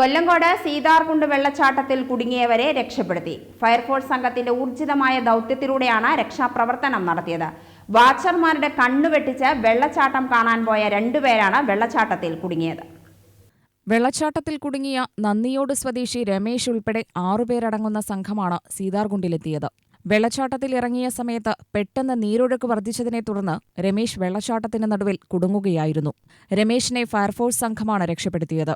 കൊല്ലങ്കോട് സീതാർകുണ്ട് വെള്ളച്ചാട്ടത്തിൽ കുടുങ്ങിയവരെ രക്ഷപ്പെടുത്തി. ഫയർഫോഴ്സ് സംഘത്തിന്റെ ഊർജിതമായ ദൗത്യത്തിലൂടെയാണ് രക്ഷാപ്രവർത്തനം നടത്തിയത്. വാച്ചർമാരുടെ കണ്ണുവെട്ടിച്ച് വെള്ളച്ചാട്ടം കാണാൻ പോയ രണ്ടുപേരാണ് വെള്ളച്ചാട്ടത്തിൽ കുടുങ്ങിയത്. വെള്ളച്ചാട്ടത്തിൽ കുടുങ്ങിയ നന്ദിയോട് സ്വദേശി രമേശ് ഉൾപ്പെടെ ആറുപേരടങ്ങുന്ന സംഘമാണ് സീതാർകുണ്ടിലെത്തിയത്. വെള്ളച്ചാട്ടത്തിൽ ഇറങ്ങിയ സമയത്ത് പെട്ടെന്ന് നീരൊഴുക്ക് വർദ്ധിച്ചതിനെ തുടർന്ന് രമേശ് വെള്ളച്ചാട്ടത്തിന് നടുവിൽ കുടുങ്ങുകയായിരുന്നു. രമേശിനെ ഫയർഫോഴ്സ് സംഘമാണ് രക്ഷപ്പെടുത്തിയത്.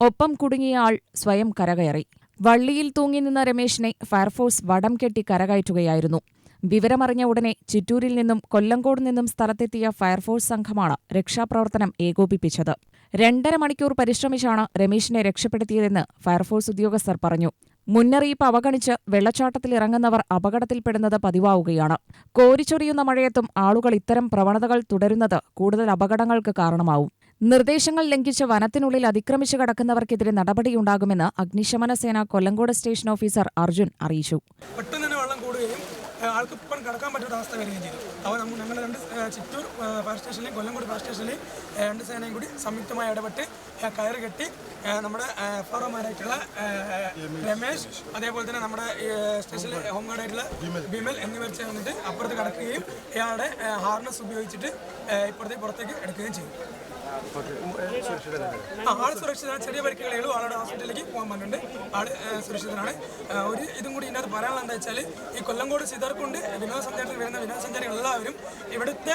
ഒപ്പം കുടുങ്ങിയ ആൾ സ്വയം കരകയറി. വള്ളിയിൽ തൂങ്ങി നിന്ന രമേശിനെ ഫയർഫോഴ്സ് വടം കെട്ടി കരകയറ്റുകയായിരുന്നു. വിവരമറിഞ്ഞ ഉടനെ ചിറ്റൂരിൽ നിന്നും കൊല്ലങ്കോട് നിന്നും സ്ഥലത്തെത്തിയ ഫയർഫോഴ്സ് സംഘമാണ് രക്ഷാപ്രവർത്തനം ഏകോപിപ്പിച്ചത്. രണ്ടര മണിക്കൂർ പരിശ്രമിച്ചാണ് രമേശിനെ രക്ഷപ്പെടുത്തിയതെന്ന് ഫയർഫോഴ്സ് ഉദ്യോഗസ്ഥർ പറഞ്ഞു. മുന്നറിയിപ്പ് അവഗണിച്ച് വെള്ളച്ചാട്ടത്തിൽ ഇറങ്ങുന്നവർ അപകടത്തിൽപ്പെടുന്നത് പതിവാവുകയാണ്. കോരിച്ചൊരിയുന്ന മഴയത്തും ആളുകൾ ഇത്തരം പ്രവണതകൾ തുടരുന്നത് കൂടുതൽ അപകടങ്ങൾക്ക് കാരണമാവും. നിർദ്ദേശങ്ങൾ ലംഘിച്ച് വനത്തിനുള്ളിൽ അതിക്രമിച്ചു കടക്കുന്നവർക്കെതിരെ നടപടിയുണ്ടാകുമെന്ന് അഗ്നിശമന സേന കൊല്ലങ്കോട് സ്റ്റേഷൻ ഓഫീസർ അർജുൻ അറിയിച്ചു. പെട്ടെന്ന് വെള്ളം കൂടുകയും ആൾക്ക് ഇപ്പം കിടക്കാൻ പറ്റാത്ത അവസ്ഥ വരികയും ചെയ്തു. അപ്പോൾ നമ്മൾ ഞങ്ങൾ രണ്ട് ചിറ്റൂർ ഫയർ സ്റ്റേഷനിലെയും കൊല്ലംകോട് ഫയർ സ്റ്റേഷനിലെയും രണ്ട് സേനയും കൂടി സംയുക്തമായി ഇടപെട്ട് കയറ് കെട്ടി നമ്മുടെ ഫോറോമാരായിട്ടുള്ള രമേശ് അതേപോലെ തന്നെ നമ്മുടെ സ്റ്റേഷനിലെ ഹോം ഗാർഡായിട്ടുള്ള ബിമൽ എന്നിവർ ചേർന്നിട്ട് അപ്പുറത്ത് കടക്കുകയും ഇയാളുടെ ഹാർനസ് ഉപയോഗിച്ചിട്ട് ഇപ്പുറത്തേക്ക് പുറത്തേക്ക് എടുക്കുകയും ചെയ്തു. ആ ആൾ സുരക്ഷിതനാണ് ചെറിയ പരിക്കുകൾ ഉള്ളൂ ആളുടെ ഹോസ്പിറ്റലിലേക്ക് പോകാൻ പറഞ്ഞിട്ടുണ്ട്. ആൾ സുരക്ഷിതനാണ്. ഒരു ഇതും കൂടി ഇതിനകത്ത് പറയാനുള്ള എന്താ വെച്ചാൽ ഈ കൊല്ലങ്കോട് സീതാർക്കുണ്ട് വിനോദസഞ്ചാരത്തിൽ വരുന്ന വിനോദസഞ്ചാരികൾ എല്ലാവരും ഇവിടുത്തെ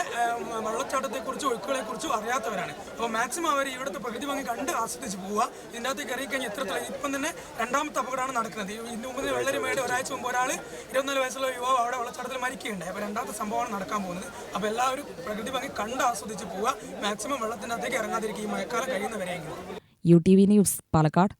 വെള്ളച്ചാട്ടത്തെക്കുറിച്ചും ഒഴുക്കുകളെക്കുറിച്ചും അറിയാത്തവരാണ്. അപ്പോൾ മാക്സിമം അവർ ഇവിടുത്തെ പ്രകൃതി ഭംഗി കണ്ട് ആസ്വദിച്ച് പോവുക. ഇതിനകത്ത് കയറി കഴിഞ്ഞാൽ ഇത്രത്തോളം ഇപ്പം തന്നെ രണ്ടാമത്തെ അപകടമാണ് നടക്കുന്നത്. ഇന്ന് മുമ്പ് വെള്ളരിമയുടെ ഒരാഴ്ച മുമ്പ് ഒരാൾ ഇരുപത്തിനാല് വയസ്സുള്ള യുവാവ് അവിടെ വെള്ളച്ചാട്ടത്തിൽ മരിക്കുകയുണ്ടായി. അപ്പോൾ രണ്ടാമത്തെ സംഭവമാണ് നടക്കാൻ പോകുന്നത്. അപ്പോൾ എല്ലാവരും പ്രകൃതി ഭംഗി കണ്ട് ആസ്വദിച്ച് പോവുക. മാക്സിമം വെള്ളത്തിനകത്തേക്ക് ഇറങ്ങാതിരിക്കുക ഈ മഴക്കാലം കഴിയുന്നവരെയെങ്കിലും. U T V news Palakkad.